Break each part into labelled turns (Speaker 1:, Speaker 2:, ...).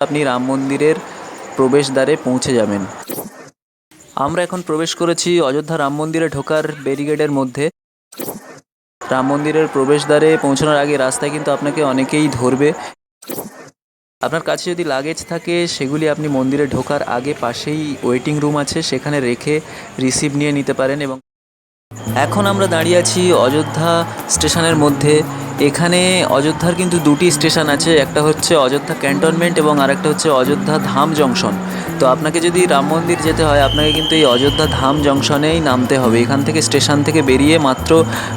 Speaker 1: আপনি রাম মন্দিরের প্রবেশদ্বারে পৌঁছে যাবেন। আমরা এখন প্রবেশ করেছি অযোধ্যা রাম মন্দিরে ঢোকার ব্যারিগেডের মধ্যে। রাম মন্দিরের প্রবেশদ্বারে পৌঁছানোর আগে রাস্তায় কিন্তু আপনাকে অনেকেই ধরবে। আপনার কাছে যদি লাগেজ থাকে, সেগুলি আপনি মন্দিরে ঢোকার আগে পাশেই ওয়েটিং রুম আছে, সেখানে রেখে রিসিভ নিয়ে নিতে পারেন এবং এখন আমরা দাঁড়িয়ে আছি অযোধ্যা স্টেশনের মধ্যে। এখানে অযোধ্যার কিন্তু দুটি স্টেশন আছে, একটা হচ্ছে অযোধ্যা ক্যান্টনমেন্ট এবং আরেকটা হচ্ছে অযোধ্যা ধাম জংশন। তো আপনাকে যদি রাম মন্দির যেতে হয়, আপনাকে কিন্তু এই অযোধ্যা ধাম জংশনেই নামতে হবে। এখান থেকে স্টেশন থেকে বেরিয়ে মাত্র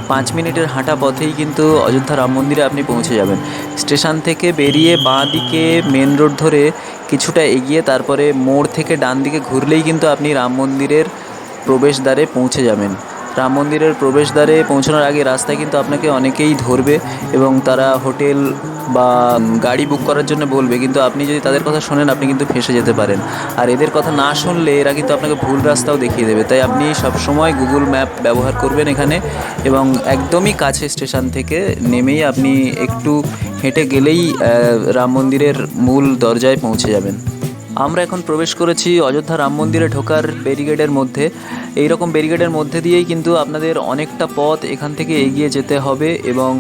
Speaker 1: পাঁচ মিনিটের হাঁটা পথেই কিন্তু অযোধ্যা রাম মন্দিরে আপনি পৌঁছে যাবেন। স্টেশন থেকে বেরিয়ে বাঁ দিকে মেন রোড ধরে কিছুটা এগিয়ে তারপরে মোড় থেকে ডান দিকে ঘুরলেই কিন্তু আপনি রাম মন্দিরের প্রবেশদ্বারে পৌঁছে যাবেন। রাম মন্দিরের প্রবেশদ্বারে পৌঁছানোর আগে রাস্তায় কিন্তু আপনাকে অনেকেই ধরবে এবং তারা হোটেল বা গাড়ি বুক করার জন্য বলবে। কিন্তু আপনি যদি তাদের কথা শোনেন, আপনি কিন্তু ফেসে যেতে পারেন। আর এদের কথা না শুনলে এরা কিন্তু আপনাকে ভুল রাস্তাও দেখিয়ে দেবে। তাই আপনি সবসময় গুগল ম্যাপ ব্যবহার করবেন এখানে এবং একদমই কাছে স্টেশন থেকে নেমেই আপনি একটু হেঁটে গেলেই রাম মন্দিরের মূল দরজায় পৌঁছে যাবেন। আমরা এখন প্রবেশ করেছি অযোধ্যা রাম মন্দিরে ঢোকার ব্যারিগেডের মধ্যে। এই রকম ব্যারিগেডের মধ্যে দিয়েই কিন্তু আপনাদের অনেকটা পথ এখান থেকে এগিয়ে যেতে হবে এবং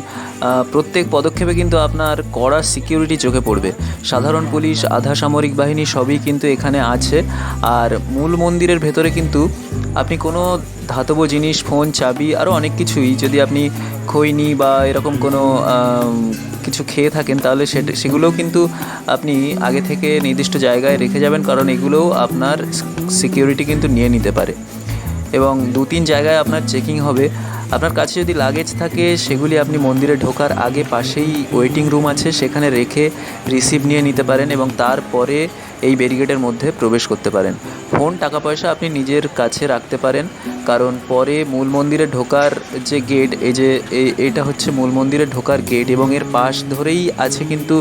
Speaker 1: প্রত্যেক পদক্ষেপে কিন্তু আপনার কড়া সিকিউরিটি চোখে পড়বে। সাধারণ পুলিশ, আধা সামরিক বাহিনী সবই কিন্তু এখানে আছে। আর মূল মন্দিরের ভেতরে কিন্তু আপনি কোনো ধাতব জিনিস, ফোন, চাবি আরও অনেক কিছুই যদি আপনি খৈনি বা এরকম কোনো কিছু খেয়ে থাকেন, তাহলে সেগুলোও কিন্তু আপনি আগে থেকে নির্দিষ্ট জায়গায় রেখে যাবেন, কারণ এগুলোও আপনার সিকিউরিটি কিন্তু নিয়ে নিতে পারে। এবং দু তিন জায়গায় আপনার চেকিং হবে। আপনার কাছে যদি লাগেজ থাকে, সেগুলি আপনি মন্দিরে ঢোকার আগে পাশেই ওয়েটিং রুম আছে, সেখানে রেখে রিসিভ নিয়ে নিতে পারেন এবং তারপরে এই ব্যারিগেডের মধ্যে প্রবেশ করতে পারেন। ফোন টাকা পয়সা আপনি নিজের কাছে রাখতে পারেন। কারণ পরে মূল মন্দিরে ঢোকার যে গেট এই যে এটা হচ্ছে মূল মন্দিরে ঢোকার গেট এবং এর পাশ ধরেই আছে কিন্তু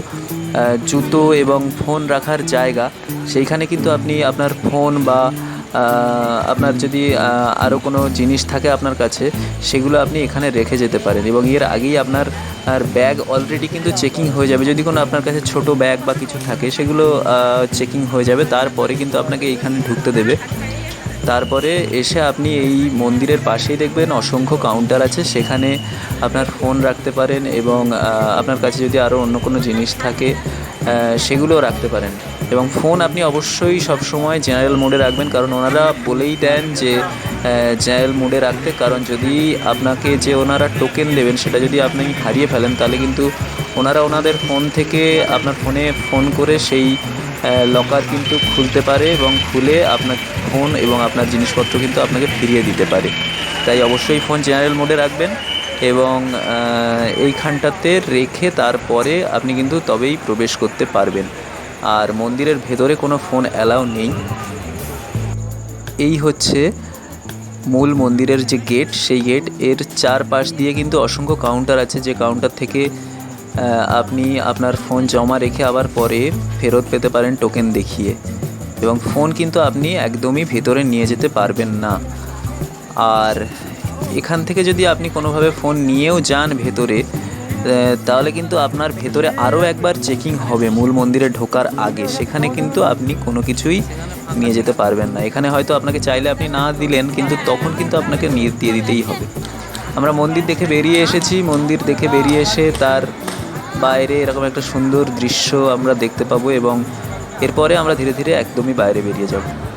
Speaker 1: জুতো এবং ফোন রাখার জায়গা। সেইখানে কিন্তু আপনি আপনার ফোন বা আপনার যদি আরও কোনো জিনিস থাকে আপনার কাছে, সেগুলো আপনি এখানে রেখে যেতে পারেন এবং এর আগেই আপনার, আর ব্যাগ অলরেডি কিন্তু চেকিং হয়ে যাবে। যদি কোনো আপনার কাছে ছোট ব্যাগ বা কিছু থাকে, সেগুলো চেকিং হয়ে যাবে। তারপরে কিন্তু আপনাকে এখানে ঢুকতে দেবে। তারপরে এসে আপনি এই মন্দিরের পাশেই দেখবেন অসংখ্য কাউন্টার আছে। সেখানে আপনার ফোন রাখতে পারেন এবং আপনার কাছে যদি আরও অন্য কোনো জিনিস থাকে আহ, সেগুলোও রাখতে পারেন। এবং ফোন আপনি অবশ্যই সবসময় জেনারেল মোডে রাখবেন কারণ ওনারা বলেই দেন যে জেনারেল মোডে রাখতে। কারণ যদি আপনাকে যে ওনারা টোকেন দেবেন সেটা যদি আপনি হারিয়ে ফেলেন তাহলে কিন্তু ওনারা ওনাদের ফোন থেকে আপনার ফোনে ফোন করে সেই লকার কিন্তু খুলতে পারে এবং খুলে আপনার ফোন এবং আপনার জিনিসপত্র কিন্তু আপনাকে ফিরিয়ে দিতে পারে। তাই অবশ্যই ফোন জেনারেল মোডে রাখবেন এবং এইখানটাতে রেখে তারপরে আপনি কিন্তু তবেই প্রবেশ করতে পারবেন। আর মন্দিরের ভেতরে কোনো ফোন অ্যালাউ নেই। এই হচ্ছে মূল মন্দিরের যে গেট সেই গেটের চারপাশ দিয়ে কিন্তু অসংখ্য কাউন্টার আছে। যে কাউন্টার থেকে আপনি আপনার ফোন জমা রেখে আবার পরে ফেরত পেতে পারেন টোকেন দেখিয়ে। এবং ফোন কিন্তু আপনি একদমই ভেতরে নিয়ে যেতে পারবেন না। আর এখান থেকে যদি আপনি কোনোভাবে ফোন নিয়েও যান ভেতরে তাহলে কিন্তু আপনার ভেতরে আরও একবার চেকিং হবে মূল মন্দিরে ঢোকার আগে। সেখানে কিন্তু আপনি কোনো কিছুই নিয়ে যেতে পারবেন না। এখানে হয়তো আপনাকে চাইলে আপনি না দিলেন, কিন্তু তখন কিন্তু আপনাকে নিয়ে দিয়ে দিতেই হবে। আমরা মন্দির দেখে বেরিয়ে এসেছি। মন্দির দেখে বেরিয়ে এসে তার বাইরে এরকম একটা সুন্দর দৃশ্য আমরা দেখতে পাবো এবং এরপরে আমরা ধীরে ধীরে একদমই বাইরে বেরিয়ে যাব।